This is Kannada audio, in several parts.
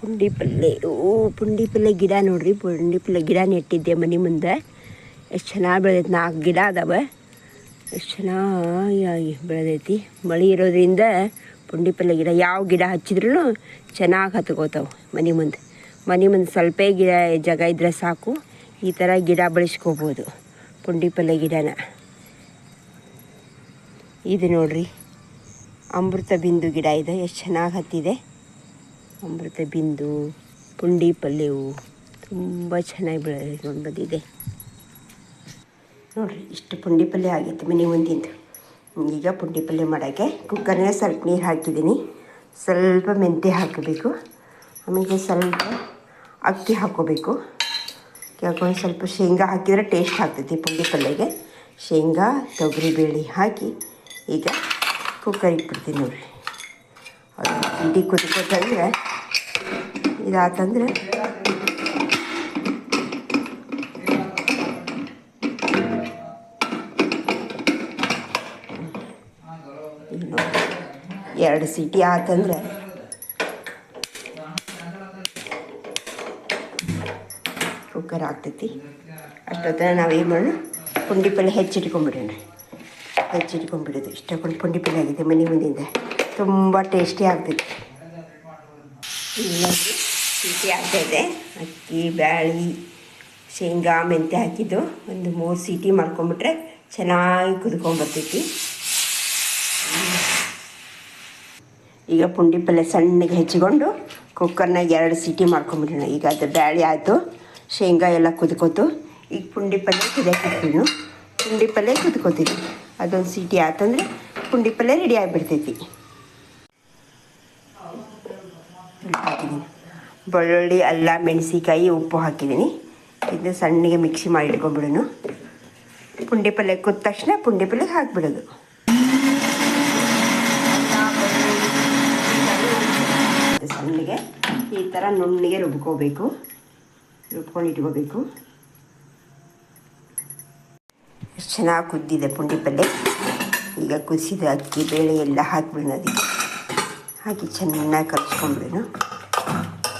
ಪುಂಡಿ ಪಲ್ಲೆ ಓ ಪುಂಡಿ ಪಲ್ಲೆ ಗಿಡ ನೋಡ್ರಿ. ಪುಂಡಿ ಪಲ್ಲೆ ಗಿಡ ನೆಟ್ಟಿದ್ದೆ ಮನೆ ಮುಂದೆ. ಎಷ್ಟು ಚೆನ್ನಾಗಿ ಬೆಳೆದೈತಿ. ನಾಲ್ಕು ಗಿಡ ಅದಾವೆ. ಎಷ್ಟು ಚೆನ್ನಾಗಿ ಬೆಳೆದೈತಿ. ಮಳೆ ಇರೋದ್ರಿಂದ ಪುಂಡಿ ಪಲ್ಲೆ ಗಿಡ ಯಾವ ಗಿಡ ಹಚ್ಚಿದ್ರೂ ಚೆನ್ನಾಗಿ ಹತ್ಕೋತಾವೆ ಮನೆ ಮುಂದೆ. ಮನೆ ಮುಂದೆ ಸ್ವಲ್ಪ ಗಿಡ, ಜಾಗ ಇದ್ದರೆ ಸಾಕು. ಈ ಥರ ಗಿಡ ಬೆಳೆಸ್ಕೋಬೋದು ಪುಂಡಿ ಪಲ್ಲೆ ಗಿಡನ. ಇದು ನೋಡ್ರಿ. ಅಮೃತ ಬಿಂದು ಗಿಡ ಇದೆ. ಎಷ್ಟು ಚೆನ್ನಾಗಿ ಹತ್ತಿದೆ. ಅಮೃತ ಬಿಂದು, ಪುಂಡಿ ಪಲ್ಯವು ತುಂಬ ಚೆನ್ನಾಗಿ ಬೆಳೆದು ಬಂದಿದೆ. ನೋಡಿರಿ, ಇಷ್ಟು ಪುಂಡಿ ಪಲ್ಯ ಆಗೈತೆ ಮನೆ ಮುಂದಿಂದು. ಈಗ ಪುಂಡಿ ಪಲ್ಯ ಮಾಡೋಕ್ಕೆ ಕುಕ್ಕರ್ನಾಗ ಸ್ವಲ್ಪ ನೀರು ಹಾಕಿದ್ದೀನಿ. ಸ್ವಲ್ಪ ಮೆಂತ್ಯ ಹಾಕಬೇಕು. ಆಮೇಲೆ ಸ್ವಲ್ಪ ಅಕ್ಕಿ ಹಾಕೋಬೇಕು. ಹಾಕೊಂಡು ಸ್ವಲ್ಪ ಶೇಂಗಾ ಹಾಕಿದರೆ ಟೇಸ್ಟ್ ಆಗ್ತೈತಿ ಪುಂಡಿ ಪಲ್ಯಗೆ. ಶೇಂಗಾ, ತೊಗರಿಬೇಳೆ ಹಾಕಿ ಈಗ ಕುಕ್ಕರ್ ಇಟ್ಬಿಡ್ತೀನಿ ನೋಡ್ರಿ. ಅದು ಕುದ್ಕೊತಂದ್ರೆ ಇದಾತಂದ್ರೆ ಎರಡು ಸೀಟಿ ಆತಂದ್ರೆ ಕುಕ್ಕರ್ ಆಗ್ತೈತಿ. ಅಷ್ಟೊತ್ತಿನ ನಾವು ಏನು ಮಾಡೋಣ? ಪುಂಡಿ ಪಲ್ಯ ಹೆಚ್ಚಿಟ್ಕೊಂಡ್ಬಿಡೋಣ. ಹೆಚ್ಚಿಟ್ಕೊಂಡ್ಬಿಡೋದು. ಇಷ್ಟಕೊಂಡು ಪುಂಡಿ ಪಲ್ಯ ಆಗಿದೆ, ಮನೆ ಮುಂದಿಂದ ತುಂಬ ಟೇಸ್ಟಿ ಆಗ್ತೈತಿ ಇನ್ನೊಂದು ಸಿಟಿ ಆಗ್ತೈತೆ ಅಕ್ಕಿ, ಬ್ಯಾಳಿ, ಶೇಂಗಾ, ಮೆಂತ್ಯ ಹಾಕಿದ್ದು. ಒಂದು ಮೂರು ಸೀಟಿ ಮಾಡ್ಕೊಂಬಿಟ್ರೆ ಚೆನ್ನಾಗಿ ಕುದ್ಕೊಂಬರ್ತೈತಿ ಈಗ ಪುಂಡಿ ಪಲ್ಯ ಸಣ್ಣಗೆ ಹೆಚ್ಚಿಕೊಂಡು ಕುಕ್ಕರ್ನಾಗ ಎರಡು ಸೀಟಿ ಮಾಡ್ಕೊಂಬಿಡೋಣ. ಈಗ ಅದು ಬ್ಯಾಳಿ ಆಯಿತು, ಶೇಂಗಾ ಎಲ್ಲ ಕುದ್ಕೋತು. ಈಗ ಪುಂಡಿ ಪಲ್ಯ ಕುದಿಯಾಕಿರ್ತೀವಿ ಪುಂಡಿ ಪಲ್ಯ ಕುದ್ಕೋತೀವಿ. ಅದೊಂದು ಸೀಟಿ ಆತಂದ್ರೆ ಪುಂಡಿ ಪಲ್ಯ ರೆಡಿ ಆಗಿಬಿಡ್ತೈತಿ ಹಾಕಿದ್ದೀನಿ ಬೆಳ್ಳುಳ್ಳಿ ಅಲ್ಲ ಮೆಣಸಿಕಾಯಿ ಉಪ್ಪು ಹಾಕಿದ್ದೀನಿ. ಇದನ್ನ ಸಣ್ಣಗೆ ಮಿಕ್ಸಿ ಮಾಡಿ ಇಟ್ಕೊಂಡ್ಬಿಡೋಣ. ಪುಂಡಿ ಪಲ್ಯ ಕುದ್ದ ತಕ್ಷಣ ಪುಂಡಿ ಪಲ್ಯ ಹಾಕ್ಬಿಡೋದು. ಇದು ಸಣ್ಣಗೆ ಈ ಥರ ನುಣ್ಣಗೆ ರುಬ್ಕೋಬೇಕು. ರುಬ್ಕೊಂಡು ಇಟ್ಕೋಬೇಕು. ಎಷ್ಟು ಚೆನ್ನಾಗಿ ಕುದ್ದಿದೆ ಪುಂಡಿ ಪಲ್ಯ. ಈಗ ಕುದಿಸಿದ ಅಕ್ಕಿ, ಬೇಳೆ ಎಲ್ಲ ಹಾಕ್ಬಿಡೋಣ ಅದಕ್ಕೆ. ಹಾಕಿ ಚೆನ್ನಾಗಿ ಕಲಿಸ್ಕೊಂಡ್ಬಿಡೋಣ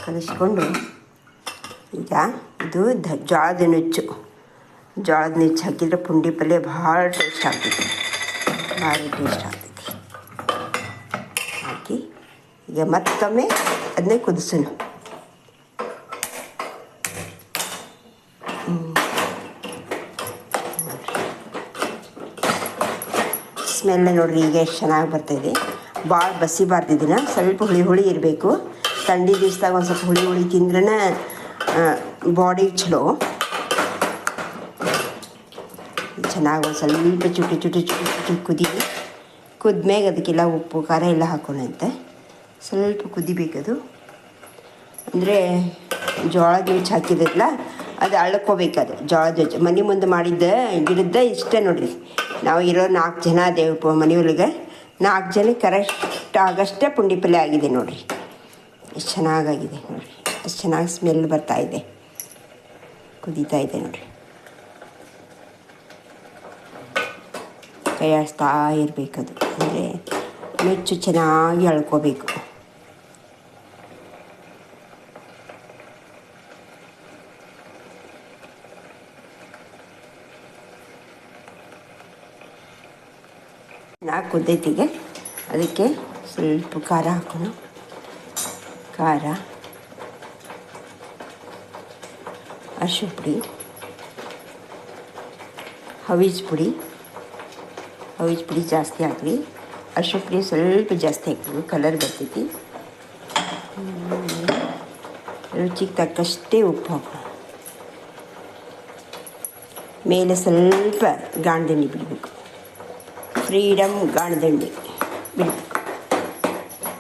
ಕಲಿಸ್ಕೊಂಡು ಈಗ ಇದು ಜೋಳದ ನುಚ್ಚು. ಜೋಳದ ನುಚ್ಚು ಹಾಕಿದರೆ ಪುಂಡಿ ಪಲ್ಯ ಭಾಳ ಟೇಸ್ಟ್ ಆಗ್ತೈತಿ. ಭಾರಿ ಟೇಸ್ಟ್ ಆಗ್ತೈತಿ. ಹಾಕಿ ಈಗ ಮತ್ತೊಮ್ಮೆ ಅದನ್ನೇ ಕುದಿಸೋಣ. ಸ್ಮೆಲ್ ನೋಡ್ರಿ ಈಗ ಎಷ್ಟು ಚೆನ್ನಾಗಿ ಬರ್ತಾಯಿದೆ ಭಾಳ ಬಸಿಬಾರ್ದು ಇದನ್ನು ಸ್ವಲ್ಪ ಹುಳಿ ಹುಳಿ ಇರಬೇಕು. ಥಂಡಿ ದಿವ್ಸದಾಗ ಒಂದು ಸ್ವಲ್ಪ ಹುಳಿ ಹುಳಿ ತಿಂದ್ರೇ ಬಾಡಿಗೆ ಚಲೋ ಚೆನ್ನಾಗಿ ಒಂದು ಸ್ವಲ್ಪ ಚುಟಿ ಚುಟಿ ಚುಟಿ ಚುಟಿ ಕುದಿ ಕುದ್ಮ್ಯಾಗ ಅದಕ್ಕೆಲ್ಲ ಉಪ್ಪು, ಖಾರ ಎಲ್ಲ ಹಾಕೊಂಡಂತೆ ಸ್ವಲ್ಪ ಕುದಿಬೇಕದು. ಅಂದರೆ ಜೋಳ ನುಚ್ಚು ಹಾಕಿದ್ರಲ್ಲ, ಅದು ಅಳ್ಕೋಬೇಕದು. ಜೋಳದ ನುಚ್ಚು ಮನೆ ಮುಂದೆ ಮಾಡಿದ್ದ ಗಿಡದ ಇಷ್ಟೇ ನೋಡ್ರಿ. ನಾವು ಇರೋ ನಾಲ್ಕು ಜನ ಅದೇವಪ್ಪ ಮನೆಯೊಳಗೆ ನಾಲ್ಕು ಜನ ಕರೆಕ್ಟ್ ಆಗಷ್ಟೇ ಪುಂಡಿ ಪಲ್ಯ ಆಗಿದೆ ನೋಡ್ರಿ. ಎಷ್ಟು ಚೆನ್ನಾಗಾಗಿದೆ ನೋಡಿರಿ. ಎಷ್ಟು ಚೆನ್ನಾಗಿ ಸ್ಮೆಲ್ ಬರ್ತಾ ಇದೆ. ಕುದೀತಾ ಇದೆ ನೋಡಿರಿ. ಕೈಯಾಡಿಸ್ತಾ ಇರಬೇಕದು ಅಂದರೆ ನುಚ್ಚು ಚೆನ್ನಾಗಿ ಅಳ್ಕೋಬೇಕು. ನಾಲ್ಕು ಕುದ್ದೈತಿಗೆ ಅದಕ್ಕೆ ಸ್ವಲ್ಪ ಖಾರ ಹಾಕೋಣ. ಖಾರ ಅರಿಶಿನ ಪುಡಿ ಹವೀಜ್ ಪುಡಿ ಹವೀಜ್ ಪುಡಿ ಜಾಸ್ತಿ ಹಾಕ್ರಿ ಅರಿಶಿನ ಪುಡಿ ಸ್ವಲ್ಪ ಜಾಸ್ತಿ ಹಾಕ್ರಿ ಕಲರ್ ಬರ್ತೈತಿ ರುಚಿಗೆ ತಕ್ಕಷ್ಟೇ ಉಪ್ಪು ಹಾಕೋಣ ಮೇಲೆ ಸ್ವಲ್ಪ ಗಾಣದಣ್ಣಿ ಬಿಡಬೇಕು ಫ್ರೀಡಮ್ ಗಾಣದಂಡಿ ಬಿಡಬೇಕು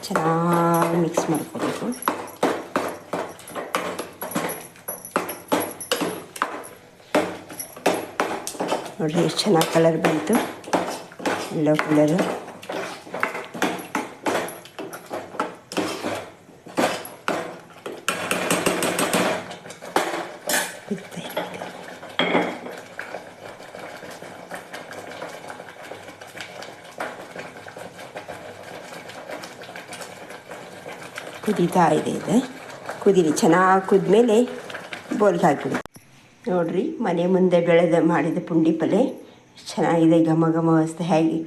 ಚೆನ್ನಾಗಿ ಮಿಕ್ಸ್ ಮಾಡ್ಕೋಬೇಕು. ನೋಡಿ ಎಷ್ಟು ಚೆನ್ನಾಗಿ ಕಲರ್ ಬಂತು. ಎಲ್ಲೋ ಕಲರು ಕುದೀತಾ ಇದೆ. ಇದೆ ಕುದೀಲಿ, ಚೆನ್ನಾಗಿ ಕುದ್ಮೇಲೆ ಬೋಲ್ಗೆ ಹಾಕಿಬಿಡಿ ನೋಡಿರಿ, ಮನೆ ಮುಂದೆ ಬೆಳೆದ ಮಾಡಿದ ಪುಂಡಿ ಪಲ್ಯ ಚೆನ್ನಾಗಿದೆ, ಘಮ ಘಮ ವಸ್ತು ಹೇಗೆ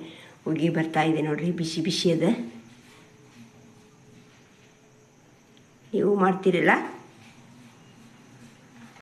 ಉಗಿ ಬರ್ತಾ ಇದೆ ನೋಡಿರಿ, ಬಿಸಿ ಬಿಸಿ ಅದ ನೀವು ಮಾಡ್ತೀರಲ್ಲ?